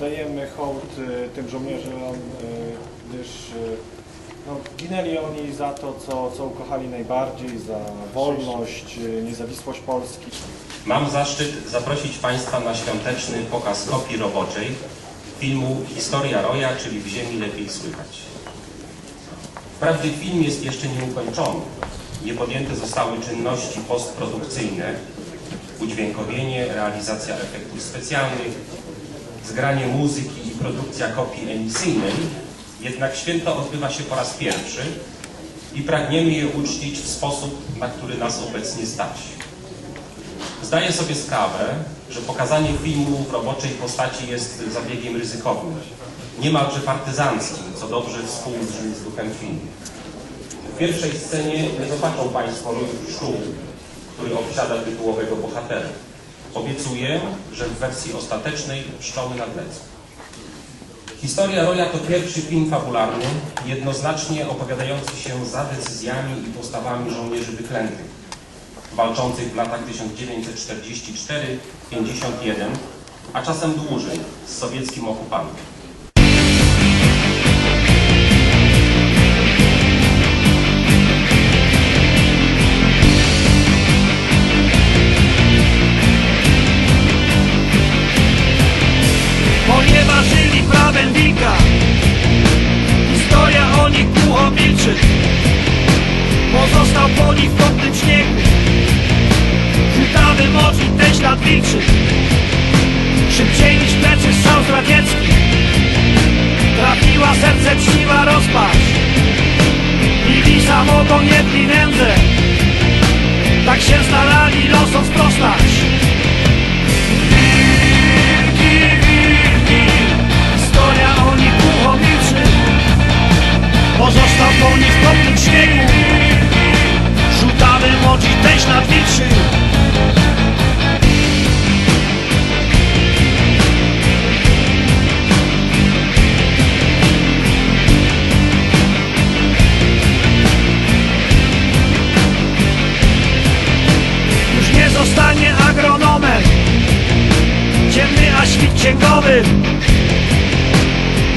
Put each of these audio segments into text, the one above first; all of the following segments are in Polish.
oddajemy hołd y, tym żołnierzom, y, gdyż y, no, ginęli oni za to, co, co ukochali najbardziej, za wolność, niezawisłość Polski. Mam zaszczyt zaprosić Państwa na świąteczny pokaz kopii roboczej filmu Historia Roja, czyli W ziemi lepiej słychać. Wprawdzie film jest jeszcze nieukończony. Nie podjęte zostały czynności postprodukcyjne, udźwiękowienie, realizacja efektów specjalnych, zgranie muzyki i produkcja kopii emisyjnej, jednak święto odbywa się po raz pierwszy i pragniemy je uczcić w sposób, na który nas obecnie stać. Zdaję sobie sprawę, że pokazanie filmu w roboczej postaci jest zabiegiem ryzykownym, niemalże partyzanckim, co dobrze współbrzmi z duchem filmu. W pierwszej scenie nie zobaczą Państwo roju pszczół, który obsiada tytułowego bohatera. Obiecuję, że w wersji ostatecznej pszczoły nadlecą. Historia Roya to pierwszy film fabularny, jednoznacznie opowiadający się za decyzjami i postawami żołnierzy wyklętych, walczących w latach 1944-51, a czasem dłużej z sowieckim okupantem.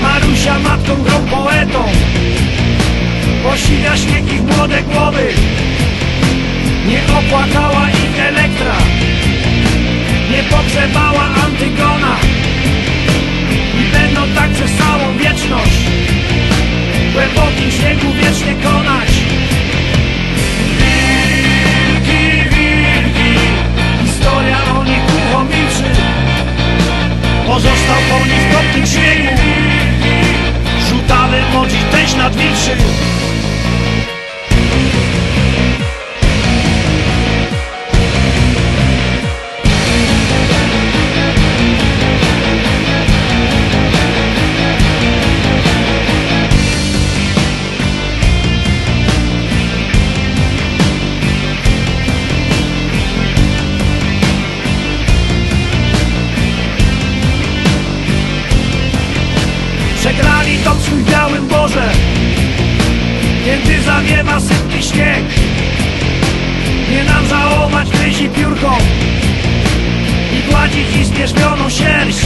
Marusia matką grą poetą. Posila śnieg ich młode głowy. Nie opłakała ich Elektra. Nie pogrzebała Antygona. I będą tak przez całą wieczność. W głębokim śniegu wiecznie konać W białym borze Kiedy zawiewa sypki śnieg. Nie nam żałować gryzi piórką I gładzić ich zmierzwioną sierść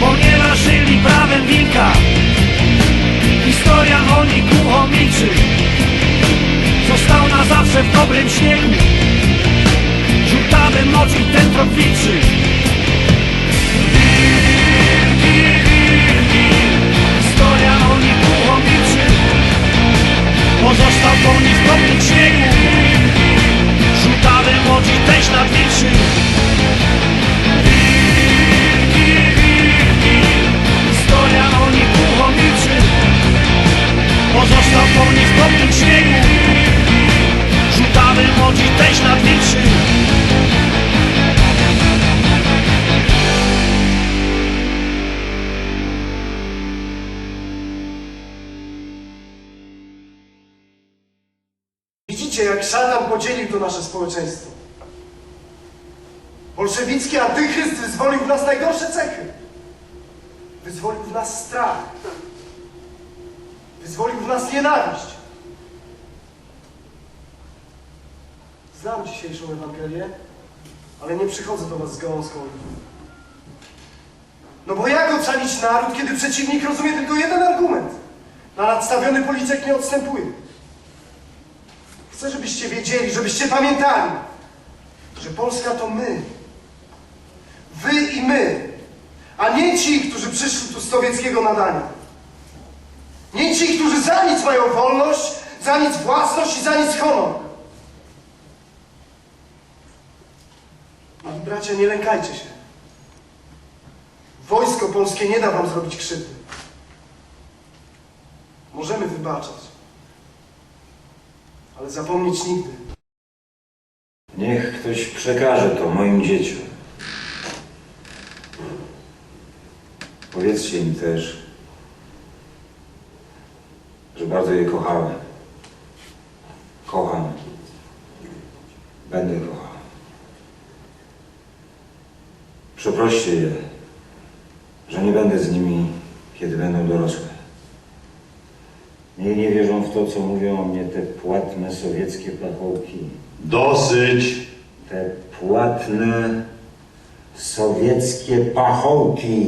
Ponieważ żyli prawem wilka. Historia o nich głucho milczy. Został na zawsze w dobrym śniegu. Żółtawy mocnik ten Historia Widzicie, jak szatan podzielił to nasze społeczeństwo. Bolszewicki antychryst wyzwolił w nas najgorsze cechy. Wyzwolił w nas strach. Wyzwolił w nas nienawiść. Znam dzisiejszą Ewangelię, ale nie przychodzę do was z gałązką. No bo jak ocalić naród, kiedy przeciwnik rozumie tylko jeden argument? Na nadstawiony policzek nie odstępuje. Chcę, żebyście wiedzieli, żebyście pamiętali, że Polska to my. Wy i my. A nie ci, którzy przyszli tu z sowieckiego nadania. Nie ci, którzy za nic mają wolność, za nic własność i za nic honor. A bracia, nie lękajcie się. Wojsko polskie nie da wam zrobić krzywdy. Możemy wybaczać. Ale zapomnieć nigdy. Niech ktoś przekaże to moim dzieciom. Powiedzcie im też, że bardzo je kochałem. Kocham. Będę kochał. Przeproście je, że nie będę z nimi, kiedy będą dorosłe. Niech nie wierzą w to, co mówią o mnie te płatne sowieckie pachołki. Dosyć. Te płatne sowieckie pachołki.